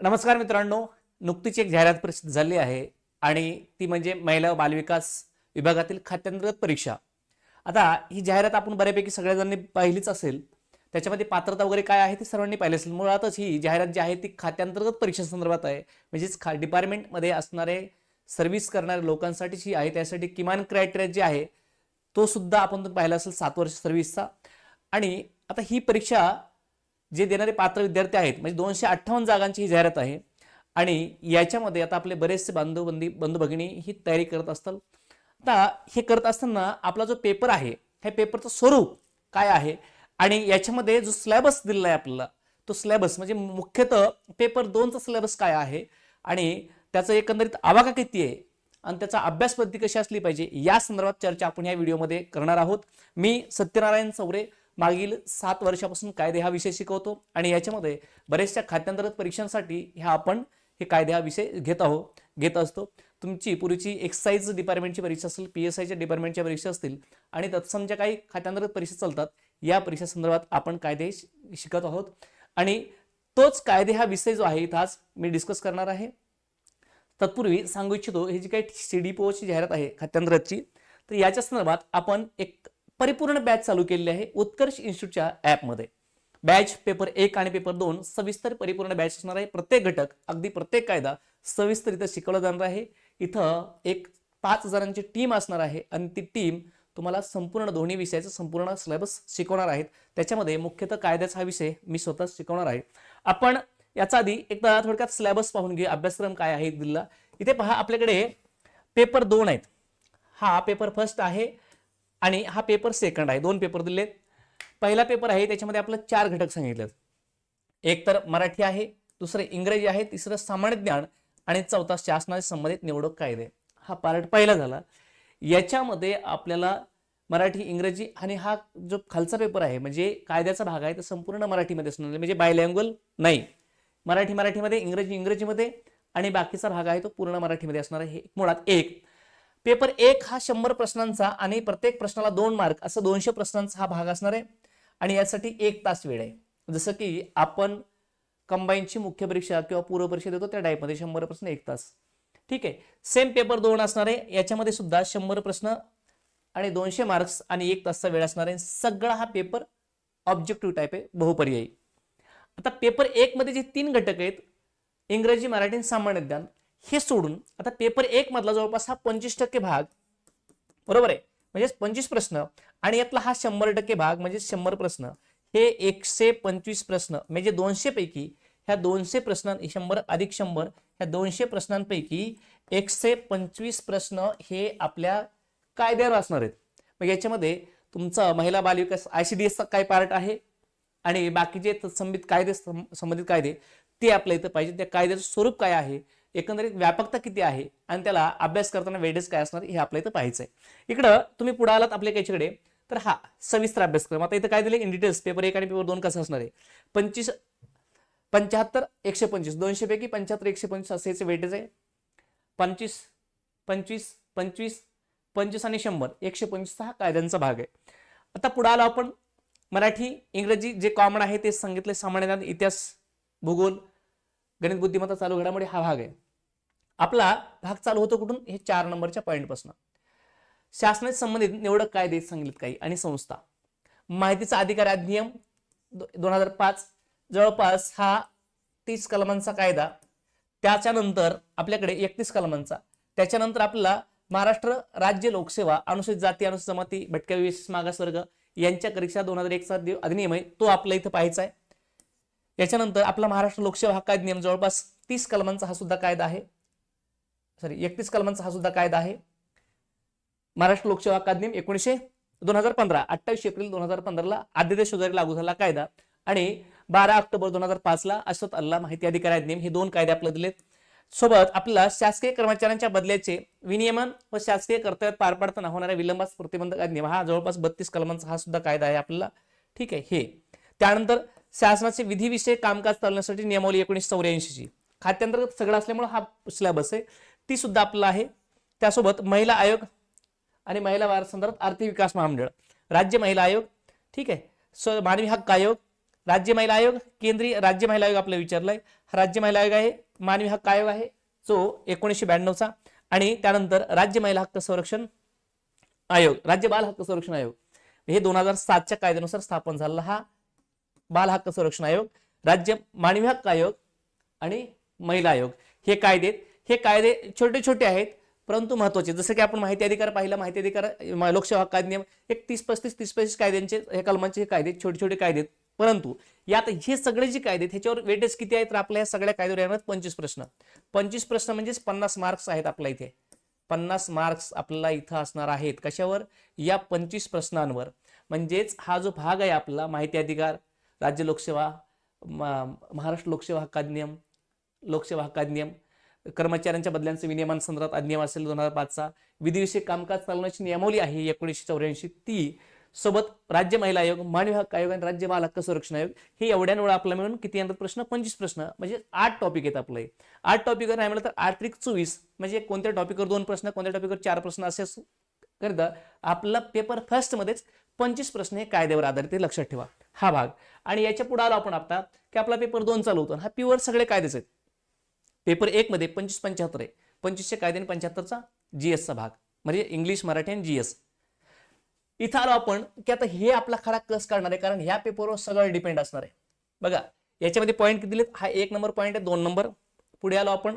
नमस्कार मित्रांनो नुकतीच एक जाहिरात प्रसिद्ध झाली आहे आणि ती म्हणजे महिला व बालविकास विभागातील खात्यांतर्गत परीक्षा. आता ही जाहिरात आपण बऱ्यापैकी सगळ्या पाहिलीच असेल. त्याच्यामध्ये पात्रता वगैरे काय आहे ते सर्वांनी पाहिली असेल. मुळातच ही जाहिरात जी आहे ती खात्यांतर्गत परीक्षेसंदर्भात आहे. म्हणजेच खा डिपार्टमेंटमध्ये असणारे सर्व्हिस करणाऱ्या लोकांसाठीची आहे. त्यासाठी किमान क्रायटेरिया जे आहे तो सुद्धा आपण पाहिला असेल सात वर्ष सर्व्हिसचा. आणि आता ही परीक्षा जे देणारे पात्र विद्यार्थी आहेत म्हणजे दोनशे अठ्ठावन्न जागांची ही जाहिरात आहे. आणि याच्यामध्ये आता आपले बरेचसे बांधव बंदी बंधू भगिनी ही तयारी करत असतात. आता हे करत असताना आपला जो पेपर आहे ह्या पेपरचं स्वरूप काय आहे? आणि याच्यामध्ये जो सिलेबस दिलेला आहे आपल्याला तो सिलेबस म्हणजे मुख्यतः पेपर दोनचा सिलेबस काय आहे? आणि त्याचं एकंदरीत आवाका किती आहे? आणि त्याचा अभ्यास पद्धती कशी असली पाहिजे? या संदर्भात चर्चा आपण या व्हिडिओमध्ये करणार आहोत. मी सत्यनारायण चौरे मागील सात वर्षापासून कायदे हा विषय शिकवतो आणि याच्यामध्ये बऱ्याचशा खात्यांतर्गत परीक्षांसाठी ह्या आपण हे कायदे हा विषय घेत आहोत घेत असतो. तुमची पूर्वीची एक्साईज डिपार्टमेंटची परीक्षा असेल पी एस आयच्या डिपार्टमेंटच्या परीक्षा असतील आणि तत्सम ज्या काही खात्यांतर्गत परीक्षा चालतात या परीक्षा संदर्भात आपण कायदे शिकत आहोत. आणि तोच कायदे हा विषय जो आहे इथं आज मी डिस्कस करणार आहे. तत्पूर्वी सांगू इच्छितो हे जी काही सी डी ची जाहिरात आहे खात्यांतर्गतची तर याच्या संदर्भात आपण एक परिपूर्ण बॅच चालू केलेली आहे उत्कर्ष इन्स्टिट्यूटच्या ॲपमध्ये बॅच पेपर एक आणि पेपर दोन सविस्तर परिपूर्ण बॅच असणार आहे. प्रत्येक घटक अगदी प्रत्येक कायदा सविस्तर इथं शिकवला जाणार आहे. इथं एक पाच हजारांची टीम असणार आहे आणि ती टीम तुम्हाला संपूर्ण दोन्ही विषयाचा संपूर्ण सिलेबस शिकवणार आहेत. त्याच्यामध्ये मुख्यतः कायद्याचा हा विषय मी स्वतः शिकवणार आहे. आपण याचा आधी एकदा थोडक्यात सिलेबस पाहून घे अभ्यासक्रम काय आहे दिल्ला इथे पहा आपल्याकडे पेपर दोन आहेत. हा पेपर फर्स्ट आहे. आणि हा पेपर सेकंड आहे. दोन पेपर दिलेत. पहिला पेपर आहे त्याच्यामध्ये आपलं चार घटक सांगितलेत. एक तर मराठी आहे दुसरं इंग्रजी आहे तिसरं सामान्य ज्ञान आणि चौथा शासनाशी संबंधित निवडक कायदे. हा पार्ट पहिला झाला. याच्यामध्ये आपल्याला मराठी इंग्रजी आणि हा जो खालचा पेपर आहे म्हणजे कायद्याचा भाग आहे तो संपूर्ण मराठीमध्ये असणार आहे. म्हणजे बायलँग्वल नाही. मराठी मराठीमध्ये इंग्रजी इंग्रजीमध्ये आणि बाकीचा भाग आहे तो पूर्ण मराठीमध्ये असणार आहे. हे मुळात एक. पेपर एक हा शंभर प्रश्नांचा आणि प्रत्येक प्रश्नाला दोन मार्क असं दोनशे प्रश्नांचा हा भाग असणार आहे. आणि यासाठी एक तास वेळ आहे. जसं की आपण कंबाईनची मुख्य परीक्षा किंवा पूर्व परीक्षा देतो त्या टाईपमध्ये शंभर प्रश्न एक तास. ठीक आहे. सेम पेपर दोन असणार आहे. याच्यामध्ये सुद्धा शंभर प्रश्न आणि दोनशे मार्क्स आणि एक तासचा वेळ असणार आहे. सगळा हा पेपर ऑब्जेक्टिव्ह टाईप आहे बहुपर्यायी. आता पेपर एकमध्ये जे तीन घटक आहेत इंग्रजी मराठी सामान्य ज्ञान हे सोडून आता पेपर एक मधला जवळपास हा पंचवीस टक्के भाग बरोबर आहे? म्हणजेच पंचवीस प्रश्न आणि यातला हा शंभर टक्के भाग म्हणजे शंभर प्रश्न हे एकशे पंचवीस प्रश्न म्हणजे दोनशे पैकी ह्या दोनशे प्रश्न शंभर अधिक शंभर ह्या दोनशे प्रश्नांपैकी एकशे पंचवीस प्रश्न हे आपल्या कायद्यावर असणार आहेत. मग याच्यामध्ये तुमचा महिला बालविकास आय सी डी एसचा काय पार्ट आहे? आणि बाकीचे संबंधित कायदे सं- संबंधित कायदे ते आपल्या इथं पाहिजे त्या कायद्याचं स्वरूप काय आहे? एकंदरीत व्यापकता किती आहे आणि त्याला अभ्यास करताना वेडेस काय असणार हे आपल्या इथं पाहायचं आहे इकडं तुम्ही पुढे आलात आपल्या याच्याकडे तर हा सविस्तर अभ्यासक्रम. आता इथं काय दिले इन डिटेल्स पेपर एक आणि पेपर दोन कसं असणार आहे? पंचवीस पंच्याहत्तर एकशे पंचवीस. दोनशे पैकी पंच्याहत्तर एकशे पंचवीस असे याचे वेटेज आहे. पंचवीस पंचवीस पंचवीस पंचवीस आणि शंभर. एकशे पंचवीस हा कायद्यांचा भाग आहे. आता पुढे आलो आपण. मराठी इंग्रजी जे कॉमन आहे ते सांगितले सामान्य इतिहास भूगोल गणित बुद्धिमत्ता चालू घडामोडी हा भाग आहे. आपला भाग चालू होतो कुठून? हे चार नंबरच्या पॉईंटपासून शासनाशी संबंधित निवडक कायदे सांगितलेत काही आणि संस्था. माहितीचा अधिकार अधिनियम दोन हजार पाच जवळपास हा तीस कलमांचा कायदा त्याच्यानंतर आपल्याकडे एकतीस कलमांचा. त्याच्यानंतर आपल्याला महाराष्ट्र राज्य लोकसेवा अनुसूचित जाती अनुसूचित जमाती भटक्या विशेष मागासवर्ग यांच्या परीक्षा दोन हजार एकचा अधिनियम आहे तो आपल्या इथं पाहायचा आहे. याच्यानंतर आपला महाराष्ट्र लोकसेवा हक्क अधिनियम जवळपास तीस कलमांचा हा सुद्धा कायदा आहे. सॉरी एकतीस कलमांचा हा सुद्धा कायदा आहे. महाराष्ट्र लोकसेवा हक्क अधिनियम एकोणीसशे दोन हजार पंधरा अठ्ठावीस एप्रिल दोन हजार पंधराला आद्यदेश शेजारी लागू झाला कायदा आणि बारा ऑक्टोबर दोन हजार पाचला अशोत अल्ला माहिती अधिकार अधिनियम हे दोन कायदे आपल्याला दिलेत. सोबत आपल्याला शासकीय कर्मचाऱ्यांच्या बदल्याचे विनियमन व शासकीय कर्तव्यात पार पाडताना होणाऱ्या विलंबास प्रतिबंधक अधिनियम हा जवळपास बत्तीस कलमांचा हा सुद्धा कायदा आहे आपल्याला. ठीक आहे हे. त्यानंतर शासनाचे विधिविषयक कामकाज चालण्यासाठी नियमावली एकोणीसशे चौऱ्याऐंशीची. खात्यांतर्गत सगळं असल्यामुळे हा सिलेबस आहे. ती सुद्धा आपल्याला आहे. त्यासोबत महिला आयोग आणि महिला वार संदर्भात आर्थिक विकास महामंडळ. राज्य महिला आयोग ठीक आहे. स मानवी हक्क आयोग राज्य महिला आयोग केंद्रीय राज्य महिला आयोग आपल्याला विचारलाय. हा राज्य महिला आयोग आहे मानवी हक्क आयोग आहे जो एकोणीसशे ब्याण्णवचा आणि त्यानंतर राज्य महिला हक्क संरक्षण आयोग राज्य बाल हक्क संरक्षण आयोग. हे दोन हजार सातच्या कायद्यानुसार स्थापन झालेला हा बाल हक्क संरक्षण आयोग राज्य मानवी हक्क आयोग आणि महिला आयोग. हे कायदे हे कायदे छोटे छोटे आहेत परंतु महत्त्वाचे जसं की आपण माहिती अधिकार पाहिला माहिती अधिकार लोकसेवा हक्क अधिनियम एक तीस पस्तीस तीस पस्तीस कायद्यांचे हे कलमांचे हे कायदे छोटे छोटे कायदे आहेत. परंतु यात हे सगळे जे कायदे आहेत ह्याच्यावर वेटेज किती आहेत तर आपल्या या सगळ्या कायद्यावर येणार पंचवीस प्रश्न. पंचवीस प्रश्न म्हणजेच पन्नास मार्क्स आहेत आपल्या इथे. पन्नास मार्क्स आपल्याला इथं असणार आहेत. कशावर? या पंचवीस प्रश्नांवर. म्हणजेच हा जो भाग आहे आपला माहिती अधिकार राज्य लोकसेवा महाराष्ट्र लोकसेवा हक्क अधिनियम लोकसेवा हक्क अधिनियम कर्मचाऱ्यांच्या बदल्यांचं विनियमान संदर्भात अधिनियम असेल दोन हजार पाचचा. विधिविषयक कामकाज चालवण्याची नियमावली आहे एकोणीसशे चौऱ्याऐंशी. ती सोबत राज्य महिला आयोग मानवी हक्क आयोग आणि राज्य बाल हक्क संरक्षण आयोग हे एवढ्या वेळा आपला मिळून किती येणार प्रश्न? पंचवीस प्रश्न. म्हणजे आठ टॉपिक आहेत आपले. आठ टॉपिकवर नाही म्हणलं तर आठ त्रिक चोवीस. म्हणजे कोणत्या टॉपिकवर दोन प्रश्न कोणत्या टॉपिकवर चार प्रश्न असे करता आपला पेपर फर्स्ट मध्येच पंचवीस प्रश्न हे कायद्यावर आधारित लक्षात ठेवा. हा भाग. आणि याच्यापुढे आलो आपण आता की आपला पेपर दोन चालू होतो हा प्युअर सगळे कायदेच आहेत. पेपर एक मध्ये पंचवीस पंच्याहत्तर आहे. पंचवीसशे कायदे आणि पंच्याहत्तरचा जीएसचा भाग. म्हणजे इंग्लिश मराठी आणि जी एस इथं आलो आपण की आता हे आपला खरा कस काढणार आहे? कारण ह्या पेपरवर सगळं डिपेंड असणार आहे. बघा याच्यामध्ये पॉईंट किती दिलेत? हा एक नंबर पॉईंट आहे दोन नंबर पुढे आलो आपण.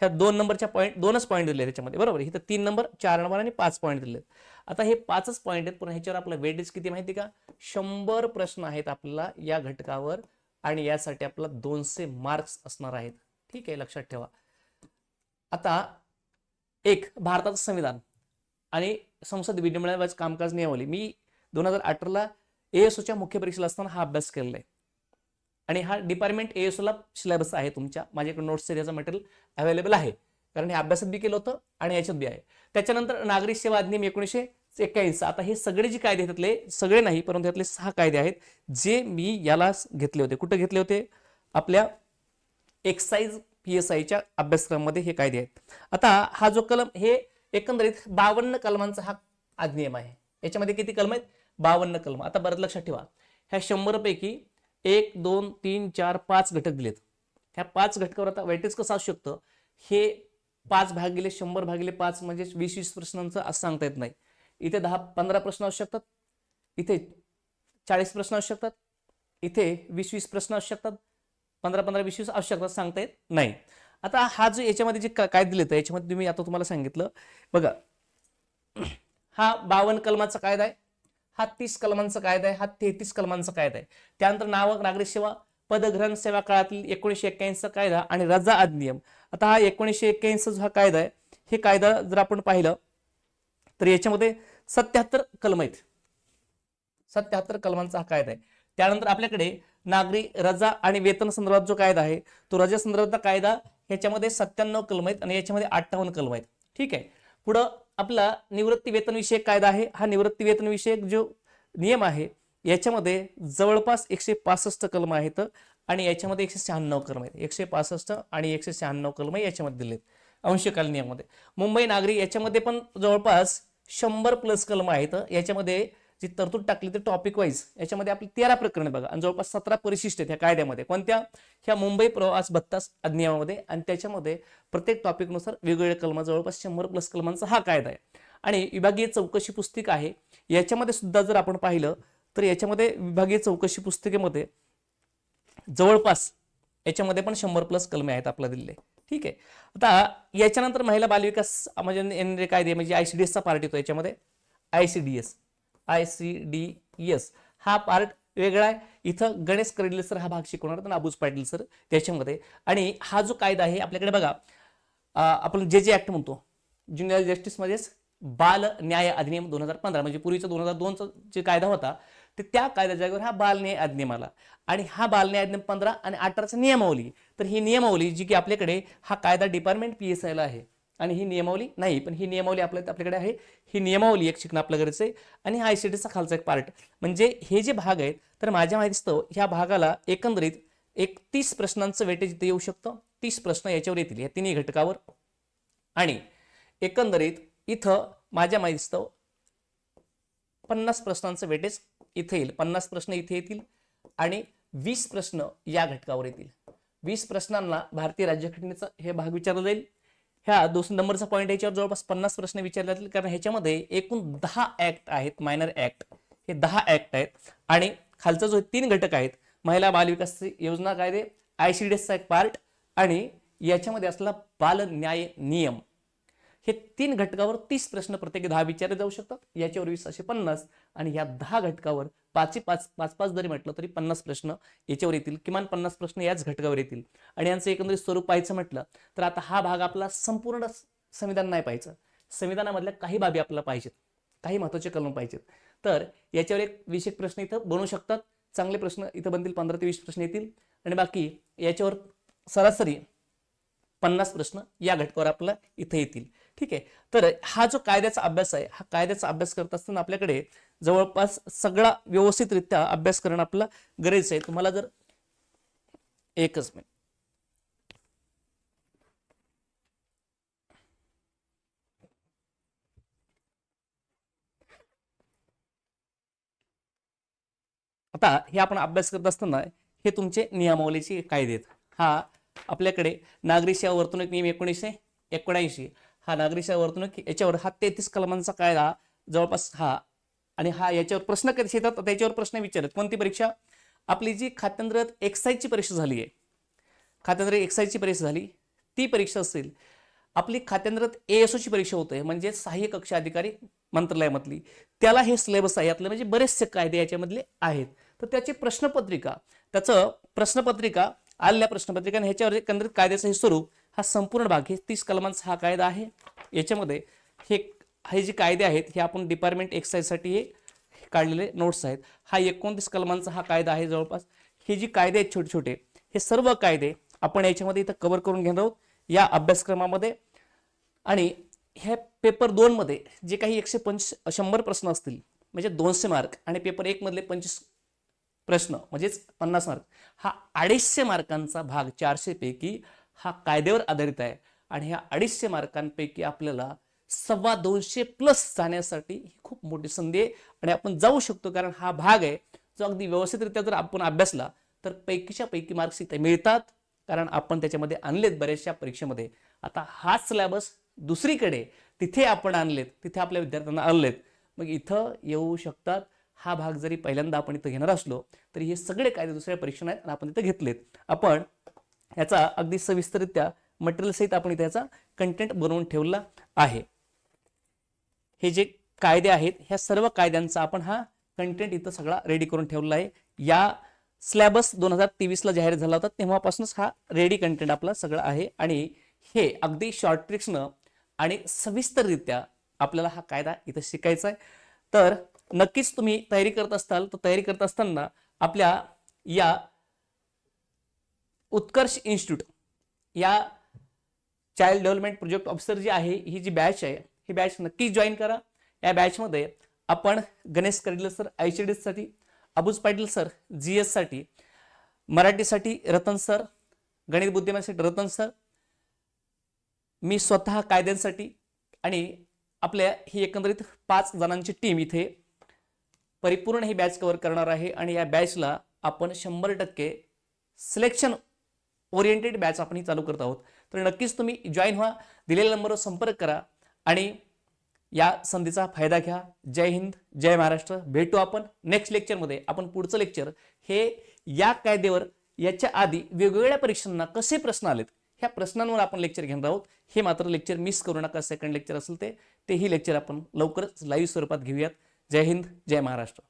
ह्या दोन नंबरच्या पॉईंट दोनच पॉईंट दिले त्याच्यामध्ये. बरोबर इथं तीन नंबर चार नंबर आणि पाच पॉईंट दिले आता हे पाचच पॉईंट आहेत पण ह्याच्यावर आपलं वेटेज किती माहिती का? शंभर प्रश्न आहेत आपल्याला या घटकावर आणि यासाठी आपला दोनशे मार्क्स असणार आहेत. ठीक आहे लक्षात ठेवा. आता एक भारताचं संविधान आणि संसद विधिमंडळ कामकाज नियमावली. मी दोन हजार अठराला एएसओच्या मुख्य परीक्षेला असताना हा अभ्यास केलेला आहे. आणि हा डिपार्टमेंट एएसओला सिलेबस आहे तुमच्या. माझ्याकडे नोट्स याचं मटेरियल अवेलेबल आहे. कारण हे अभ्यासात बी केलं होतं आणि याच्यात बी आहे. त्याच्यानंतर नागरिक सेवा अधिनियम एकोणीसशे एक्क्याऐंशी आता हे सगळे जे कायदे त्यातले सगळे नाही परंतु त्यातले सहा कायदे आहेत जे मी याला घेतले होते. कुठे घेतले होते? आपल्या एक्साईज पी एस आयच्या अभ्यासक्रमामध्ये हे कायदे आहेत. आता हा जो कलम हे एकंदरीत बावन्न कलमांचा हा अधिनियम आहे. याच्यामध्ये किती कलम आहेत? बावन्न कलम. आता बरं लक्षात ठेवा. ह्या शंभरपैकी एक दोन तीन चार पाच घटक दिलेत. ह्या पाच घटकावर आता वेटेज कसं असू शकतं? हे पाच भागिले शंभर भागिले पाच म्हणजे वीस वीस प्रश्नांचं असं सांगता येत नाही. इथे दहा पंधरा प्रश्न असू शकतात. इथे चाळीस प्रश्न असू शकतात. इथे वीस वीस प्रश्न असू शकतात. पंधरा पंधरा वीस वीस असू शकतात सांगता येत नाही. आता हा जो याच्यामध्ये जे काय दिले तर याच्यामध्ये तुम्ही आता तुम्हाला सांगितलं. बघा. हा बावन्न कलमाचा कायदा आहे. हा तीस कलमांचा कायदा आहे. हा तेहतीस कलमांचा कायदा आहे. त्यानंतर नावक नागरिक सेवा पदग्रहण सेवा काळातील एकोणीसशे एक्क्याऐंशीचा कायदा आणि रजा अधिनियम आता हा एकोणीसशे एक्क्याऐंशी जो हा कायदा आहे हे कायदा जर आपण पाहिलं तर याच्यामध्ये सत्याहत्तर कलम आहेत. सत्याहत्तर कलमांचा हा कायदा आहे. त्यानंतर आपल्याकडे नागरी रजा आणि वेतन संदर्भात जो कायदा आहे तो रजा संदर्भातला कायदा ह्याच्यामध्ये सत्त्याण्णव कलम आहेत आणि याच्यामध्ये अठ्ठावन्न कलम आहेत. ठीक आहे. पुढं आपला निवृत्ती वेतन विषयक कायदा आहे. हा निवृत्ती वेतन विषयक जो नियम आहे याच्यामध्ये जवळपास एकशे पासष्ट कलम आहेत आणि याच्यामध्ये एकशे शहाण्णव कलम आहेत. एकशे पासष्ट आणि एकशे शहाण्णव कलम याच्यामध्ये दिलेत. अंशकालीन नियमामध्ये. मुंबई नागरी याच्यामध्ये पण जवळपास शंभर प्लस कलम आहेत. याच्यामध्ये जी तरतूद टाकली ते टॉपिक वाईज याच्यामध्ये आपली तेरा प्रकरण बघा. आणि जवळपास सतरा परिशिष्ट आहेत ह्या कायद्यामध्ये. कोणत्या? ह्या मुंबई प्रवास भत्ता अधिनियमामध्ये आणि त्याच्यामध्ये प्रत्येक टॉपिकनुसार वेगवेगळ्या कलमा जवळपास शंभर प्लस कलमांचा हा कायदा आहे. आणि विभागीय चौकशी पुस्तिका आहे. याच्यामध्ये सुद्धा जर आपण पाहिलं तर याच्यामध्ये विभागीय चौकशी पुस्तिकेमध्ये जवळपास याच्यामध्ये पण शंभर प्लस कलमे आहेत आपला दिलेले ठीक आहे? आता याच्यानंतर महिला बालविकास म्हणजे एन कायदे म्हणजे आय सी डी एसचा पार्ट येतो याच्यामध्ये. I C D S I C D S. हा पार्ट वेगळा आहे. इथं गणेश कर्डिले सर हा भाग शिकवणार आणि अबूज पाटील सर त्याच्यामध्ये. आणि हा जो कायदा आहे आपल्याकडे बघा आपण जे जे ऍक्ट म्हणतो ज्युनियर जस्टिसमध्येच बाल न्याय अधिनियम दोन हजार पंधरा म्हणजे पूर्वीचा दोन हजार दोनचा जे कायदा होता ते त्या कायद्या जागेवर हा बाल न्याय अधिनियम आला. आणि हा बाल न्याय अधिनियम पंधरा आणि अठराचा नियमावली. तर ही नियमावली जी की आपल्याकडे हा कायदा डिपार्टमेंट पी एस आयला आहे. आणि ही नियमावली नाही पण ही नियमावली आपल्या आपल्याकडे आहे. ही नियमावली एक शिकणं आपल्या गरजेचं आहे आणि हा आयसीटीचा खालचा एक पार्ट म्हणजे हे जे भाग आहेत तर माझ्या माहितीस्तव ह्या भागाला एकंदरीत एक तीस प्रश्नांचं वेटेज इथे येऊ शकतं. तीस प्रश्न याच्यावर येतील या तिन्ही घटकावर. आणि एकंदरीत इथं माझ्या माहितीस्तव पन्नास प्रश्नांचं वेटेज इथे येईल. पन्नास प्रश्न इथे येतील आणि वीस प्रश्न या घटकावर येतील. वीस प्रश्नांना भारतीय राज्यघटनेचा हे भाग विचारला जाईल. ह्या दोन नंबरचा पॉईंट याच्यावर जवळपास पन्नास प्रश्न विचारले जातील कारण ह्याच्यामध्ये एकूण दहा ऍक्ट आहेत मायनर ऍक्ट हे दहा ऍक्ट आहेत. आणि खालचा जो तीन घटक आहेत महिला बालविकास योजना कायदे आयसीडीएसचा एक पार्ट आणि याच्यामध्ये असलेला बाल न्याय नियम. हे तीन घटकावर तीस प्रश्न प्रत्येकी दहा विचारले जाऊ शकतात. याच्यावर वीस असे पन्नास आणि या दहा घटकावर पाचशे पाच पाच पाच जरी म्हटलं तरी पन्नास प्रश्न याच्यावर येतील. किमान पन्नास प्रश्न याच घटकावर येतील. आणि यांचं एकंदरीत स्वरूप पाहायचं म्हटलं तर आता हा भाग आपला संपूर्ण संविधान नाही पाहायचं. संविधानामधल्या काही बाबी आपल्याला पाहिजेत. काही महत्त्वाचे कलम पाहिजेत. तर याच्यावर एक वीस एक प्रश्न इथं बनू शकतात. चांगले प्रश्न इथं बनतील पंधरा ते वीस प्रश्न येतील. आणि बाकी याच्यावर सरासरी पन्नास प्रश्न या घटकावर आपल्याला इथं येतील. ठीक आहे. तर हा जो कायद्याचा अभ्यास आहे हा कायद्याचा अभ्यास करत असताना आपल्याकडे जवळपास सगळा व्यवस्थितरित्या अभ्यास करणं आपलं गरजेचं आहे. तुम्हाला जर एकच मिनिट. आता हे आपण अभ्यास करत असताना हे तुमचे नियमावलीचे कायदे आहेत. हा आपल्याकडे नागरी सेवा वर्तणूक नियम एकोणीसशे एकोणऐंशी हा नागरी वर्तणूक याच्यावर हा तेहतीस कलमांचा कायदा जवळपास हा. आणि हा याच्यावर प्रश्न कधी येतात त्याच्यावर प्रश्न विचारत. कोणती परीक्षा? आपली जी खात्यांतर्गत एक्साईजची परीक्षा झाली आहे. खात्यांतर्गत एक्साईजची परीक्षा झाली. ती परीक्षा असेल. आपली खात्यांतर्गत एएसओची परीक्षा होते म्हणजे सहाय्यक कक्ष अधिकारी मंत्रालयामधली. त्याला हे सिलेबस आहे. यातले म्हणजे बरेचसे कायदे याच्यामधले आहेत. तर त्याची प्रश्नपत्रिका त्याचं प्रश्नपत्रिका आलेल्या प्रश्नपत्रिका आणि ह्याच्यावर एकंदरीत कायद्याचं हे स्वरूप हा संपूर्ण भाग हे तीस कलमांचा हा कायदा आहे. याच्यामध्ये हे हे जे कायदे आहेत हे आपण डिपार्टमेंट एक्साईजसाठी हे काढलेले नोट्स आहेत. हा एकोणतीस कलमांचा हा कायदा आहे जवळपास. हे जी कायदे आहेत छोटे छोटे हे सर्व कायदे आपण याच्यामध्ये इथं कव्हर करून घेणार आहोत या अभ्यासक्रमामध्ये. आणि ह्या पेपर दोनमध्ये जे काही एकशे पंच शंभर प्रश्न असतील म्हणजे दोनशे मार्क आणि पेपर एकमधले पंचवीस प्रश्न म्हणजेच पन्नास मार्क हा अडीचशे मार्कांचा भाग चारशेपैकी हा कायद्यावर आधारित आहे. आणि ह्या अडीचशे मार्कांपैकी आपल्याला सव्वा दोनशे प्लस जाण्यासाठी ही खूप मोठी संधी आहे. आणि आपण जाऊ शकतो कारण हा भाग आहे जो अगदी व्यवस्थितरित्या जर आपण अभ्यासला तर पैकीच्या पैकी मार्क्स इथे मिळतात कारण आपण त्याच्यामध्ये आणलेत बऱ्याचशा परीक्षेमध्ये. आता हाच सिलेबस दुसरीकडे तिथे आपण आणलेत तिथे आपल्या विद्यार्थ्यांना आणलेत. मग इथं येऊ शकतात. हा भाग जरी पहिल्यांदा आपण इथं घेणार असलो तरी हे सगळे कायदे दुसऱ्या परीक्षण आहेत आणि आपण इथं घेतलेत. आपण याचा अगदी सविस्तररित्या मटेरियल सहित आपण इथे याचा कंटेंट बनवून ठेवला आहे. हे जे कायदे आहेत ह्या सर्व कायद्यांचा आपण हा कंटेंट इथं सगळा रेडी करून ठेवला आहे. या स्लॅबस दोन हजार तेवीसला जाहीर झाला होता तेव्हापासूनच हा रेडी कंटेंट आपला सगळा आहे. आणि हे अगदी शॉर्ट ट्रिक्सनं आणि सविस्तररित्या आपल्याला हा कायदा इथं शिकायचा आहे. तर नक्कीच तुम्ही तयारी करत असताल तर तयारी करत असताना आपल्या या उत्कर्ष इन्स्टिट्यूट. या चाइल्ड डेव्हलपमेंट प्रोजेक्ट ऑफिसर जी आहे ही जी बॅच आहे ही बॅच नक्कीच जॉईन करा. या बॅचमध्ये आपण Ganesh Kardil sir I C D साठी अबुज पाटील सर जी एससाठी मराठीसाठी रतन सर गणित बुद्धिमासाठी रतन सर मी स्वतः कायद्यांसाठी आणि आपल्या ही एकंदरीत पाच जणांची टीम इथे परिपूर्ण ही बॅच कव्हर करणार आहे आणि या बॅचला आपण शंभर टक्के सिलेक्शन ओरिएंटेड बॅच आपण ही चालू करत आहोत. तर नक्कीच तुम्ही जॉईन व्हा दिलेल्या नंबरवर संपर्क करा आणि या संधीचा फायदा घ्या. जय हिंद जय महाराष्ट्र. भेटू आपण नेक्स्ट लेक्चरमध्ये आपण पुढचं लेक्चर हे या कायद्यावर याच्या आधी वेगवेगळ्या परीक्षांना कसे प्रश्न आलेत ह्या प्रश्नांवर आपण लेक्चर घेणार आहोत. हे मात्र लेक्चर मिस करू नका. सेकंड लेक्चर असेल ते तेही लेक्चर आपण लवकरच लाईव्ह स्वरूपात घेऊयात. जय हिंद जय महाराष्ट्र.